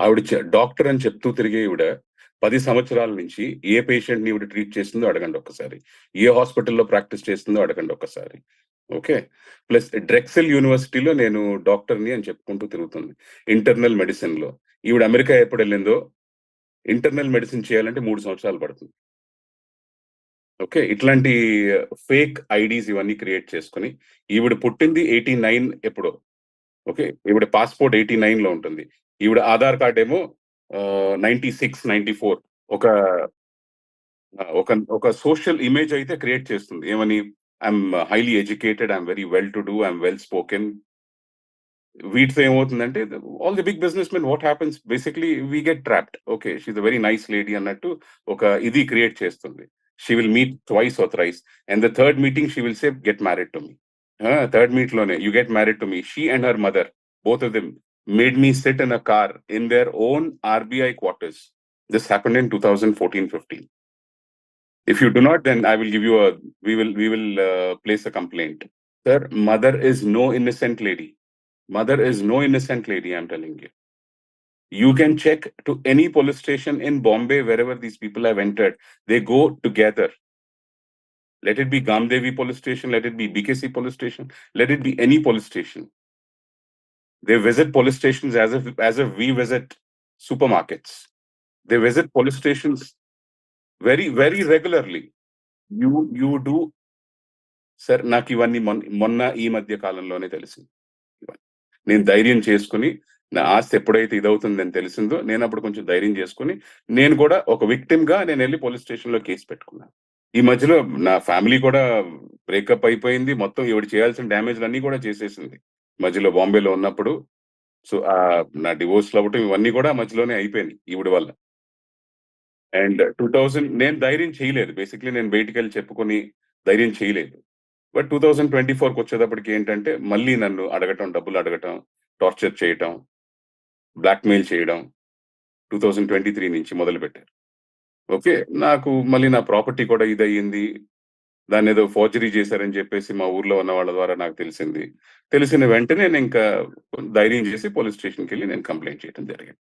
ఆవిడ డాక్టర్ అని చెప్తూ తిరిగే ఈవిడ పది సంవత్సరాల నుంచి ఏ పేషెంట్‌ని ఈవిడ ట్రీట్ చేస్తుందో అడగండి ఒక్కసారి. ఏ హాస్పిటల్‌లో ప్రాక్టీస్ చేస్తుందో అడగండి ఒక్కసారి. ఓకే. ప్లస్ డ్రెక్సెల్ యూనివర్సిటీలో నేను డాక్టర్‌ని అని చెప్పుకుంటూ తిరుగుతుంది. ఇంటర్నల్ మెడిసిన్‌లో. ఈవిడ అమెరికా ఎప్పుడు వెళ్ళిందో ఇంటర్నల్ మెడిసిన్ చేయాలంటే మూడు సంవత్సరాలు పడుతుంది. ఓకే. ఇట్లాంటి ఫేక్ ఐడీస్ ఇవన్నీ క్రియేట్ చేసుకుని ఈవిడ పుట్టింది 89 ఎప్పుడో. ఓకే. ఈవిడ పాస్‌పోర్ట్ 89లో ఉంటుంది. ఈవిడ ఆధార్ కార్డ్ ఏమో ఆహ్, 96, 94 ఒక ఒక ఒక సోషల్ ఇమేజ్ అయితే క్రియేట్ చేస్తుంది. ఏమని? I'm highly educated, I'm very well to do, I'm well spoken. వీటితో ఏమవుతుందంటే all the big businessmen what happens basically we get trapped. Okay. She very nice lady అన్నట్టు ఒక ఇది క్రియేట్ చేస్తుంది. She will meet twice or thrice and the third meeting she will safe get married to me. Third third మీట్‌లోనే you get married to me. She and her mother both of them made me sit in a car in their own RBI quarters. This happened in 2014-15. If you do not, then I will give you a. We will we will uh, place a complaint. Sir, mother is no innocent lady. Mother is no innocent lady. I'm telling you. You can check to any police station in Bombay, wherever these people have entered. They go together. Let it be Gamdevi police station, let it be BKC police station, let it be any police station. They visit police stations as if as if we visit supermarkets. They visit police stations very, very regularly. You you do sir నాకు ఇవన్నీ మొన్న ఈ మధ్య కాలంలోనే తెలిసింది. నేను ధైర్యం చేసుకుని నా ఆస్తి ఎప్పుడైతే ఇదవుతుందని తెలిసిందో, నేను అప్పుడు కొంచెం ధైర్యం చేసుకుని నేను కూడా ఒక విక్టిమ్‌గా వెళ్ళి పోలీస్ స్టేషన్‌లో కేస్ పెట్టుకున్నాను. ఈ మధ్యలో నా ఫ్యామిలీ కూడా బ్రేకప్ అయిపోయింది. మొత్తం ఈవిడ చేయాల్సిన డ్యామేజ్‌లన్నీ కూడా చేసేసింది. మధ్యలో బాంబేలో ఉన్నప్పుడు. సో, ఆ నా డివోర్స్‌లు అవ్వటం ఇవన్నీ కూడా మధ్యలోనే అయిపోయినాయి ఈవిడ వల్ల. అండ్ 2000 నేను ధైర్యం చేయలేదు. బేసిక్లీ నేను బయటికి వెళ్ళి చెప్పుకొని ధైర్యం చేయలేదు. బట్ 2024కొచ్చేటప్పటికి ఏంటంటే, మళ్ళీ నన్ను అడగటం, డబ్బులు అడగటం, టార్చర్ చేయటం, బ్లాక్‌మెయిల్ చేయడం 2023 నుంచి మొదలుపెట్టారు. ఓకే. నాకు మళ్ళీ నా ప్రాపర్టీ కూడా ఇది అయ్యింది దాన్ని ఏదో ఫోర్జరీ చేశారని చెప్పేసి మా ఊర్లో ఉన్న వాళ్ళ ద్వారా నాకు తెలిసింది. తెలిసిన వెంటనే నేను ఇంకా ధైర్యం చేసి పోలీస్ స్టేషన్‌కెళ్ళి నేను కంప్లైంట్ చేయడం జరిగింది.